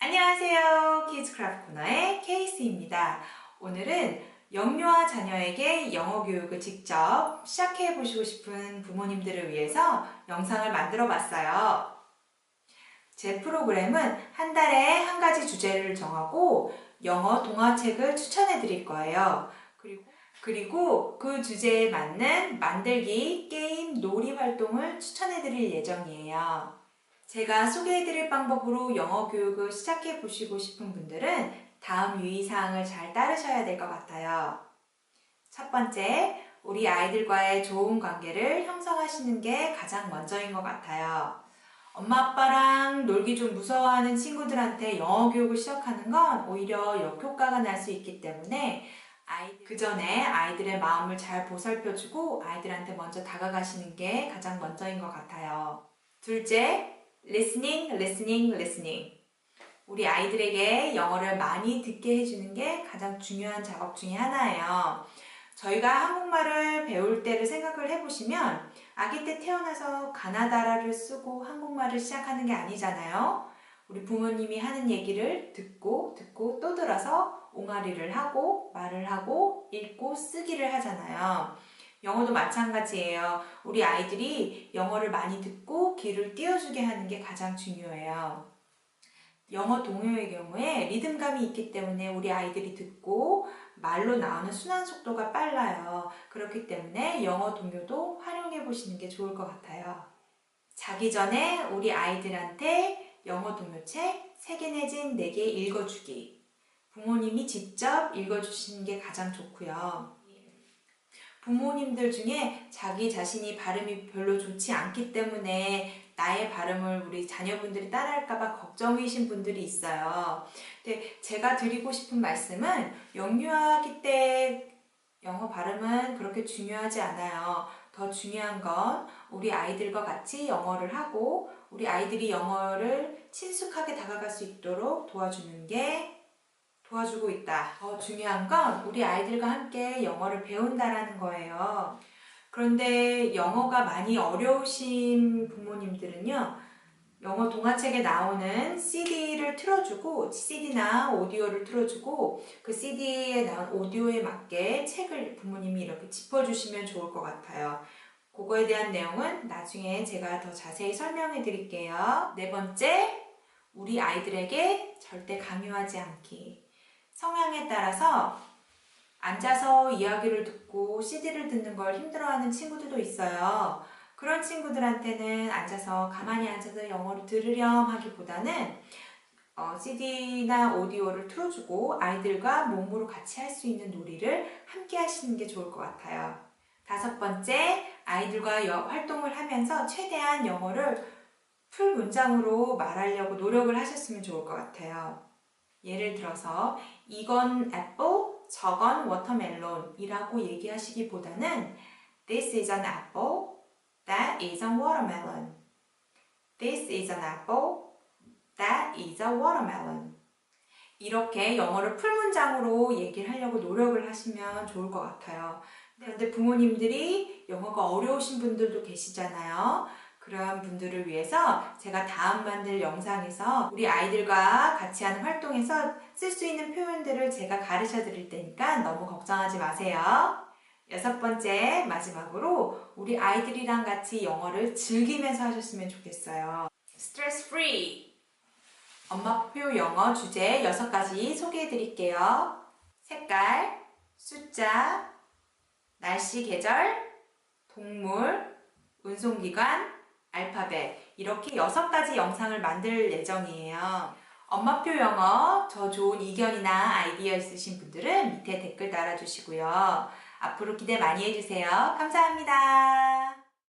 안녕하세요. 키즈크래프트 코너의 케이스입니다. 오늘은 영유아 자녀에게 영어 교육을 직접 시작해 보시고 싶은 부모님들을 위해서 영상을 만들어 봤어요. 제 프로그램은 한 달에 한 가지 주제를 정하고 영어 동화책을 추천해 드릴 거예요. 그리고 그 주제에 맞는 만들기, 게임, 놀이 활동을 추천해 드릴 예정이에요. 제가 소개해 드릴 방법으로 영어 교육을 시작해 보시고 싶은 분들은 다음 유의사항을 잘 따르셔야 될 것 같아요. 첫 번째, 우리 아이들과의 좋은 관계를 형성하시는 게 가장 먼저인 것 같아요. 엄마 아빠랑 놀기 좀 무서워하는 친구들한테 영어 교육을 시작하는 건 오히려 역효과가 날 수 있기 때문에 그 전에 아이들의 마음을 잘 보살펴주고 아이들한테 먼저 다가가시는 게 가장 먼저인 것 같아요. 둘째, listening, listening, listening. 우리 아이들에게 영어를 많이 듣게 해주는 게 가장 중요한 작업 중에 하나예요. 저희가 한국말을 배울 때를 생각을 해보시면 아기 때 태어나서 가나다라를 쓰고 한국말을 시작하는 게 아니잖아요. 우리 부모님이 하는 얘기를 듣고 듣고 또 들어서 옹알이를 하고 말을 하고 읽고 쓰기를 하잖아요. 영어도 마찬가지예요. 우리 아이들이 영어를 많이 듣고 귀를 띄워주게 하는 게 가장 중요해요. 영어 동요의 경우에 리듬감이 있기 때문에 우리 아이들이 듣고 말로 나오는 순환 속도가 빨라요. 그렇기 때문에 영어 동요도 활용해 보시는 게 좋을 것 같아요. 자기 전에 우리 아이들한테 영어 동요책 3개 내진 4개 읽어주기. 부모님이 직접 읽어주시는 게 가장 좋고요. 부모님들 중에 자기 자신이 발음이 별로 좋지 않기 때문에 나의 발음을 우리 자녀분들이 따라할까봐 걱정이신 분들이 있어요. 근데 제가 드리고 싶은 말씀은 영유아기 때 영어 발음은 그렇게 중요하지 않아요. 더 중요한 건 우리 아이들과 같이 영어를 하고 우리 아이들이 영어를 친숙하게 다가갈 수 있도록 도와주는 게 도와주고 있다. 더 중요한 건 우리 아이들과 함께 영어를 배운다라는 거예요. 그런데 영어가 많이 어려우신 부모님들은요, 영어 동화책에 나오는 CD를 틀어주고, CD나 오디오를 틀어주고, 그 CD에 나온 오디오에 맞게 책을 부모님이 이렇게 짚어주시면 좋을 것 같아요. 그거에 대한 내용은 나중에 제가 더 자세히 설명해 드릴게요. 네 번째, 우리 아이들에게 절대 강요하지 않기. 성향에 따라서 앉아서 이야기를 듣고 CD를 듣는 걸 힘들어하는 친구들도 있어요. 그런 친구들한테는 앉아서 가만히 앉아서 영어를 들으렴 하기보다는 어, CD나 오디오를 틀어주고 아이들과 몸으로 같이 할 수 있는 놀이를 함께 하시는 게 좋을 것 같아요. 다섯 번째, 아이들과 여, 활동을 하면서 최대한 영어를 풀 문장으로 말하려고 노력을 하셨으면 좋을 것 같아요. 예를 들어서 이건 애플, 저건 워터멜론이라고 얘기하시기보다는 This is an apple, that is a watermelon. This is an apple, that is a watermelon. 이렇게 영어를 풀문장으로 얘기를 하려고 노력을 하시면 좋을 것 같아요. 그런데 부모님들이 영어가 어려우신 분들도 계시잖아요. 그런 분들을 위해서 제가 다음 만들 영상에서 우리 아이들과 같이 하는 활동에서 쓸 수 있는 표현들을 제가 가르쳐 드릴 테니까 너무 걱정하지 마세요. 여섯 번째, 마지막으로 우리 아이들이랑 같이 영어를 즐기면서 하셨으면 좋겠어요. 스트레스 프리! 엄마표 영어 주제 여섯 가지 소개해 드릴게요. 색깔, 숫자, 날씨 계절, 동물, 운송기관, 알파벳 이렇게 여섯 가지 영상을 만들 예정이에요. 엄마표 영어 저 좋은 의견이나 아이디어 있으신 분들은 밑에 댓글 달아주시고요. 앞으로 기대 많이 해주세요. 감사합니다.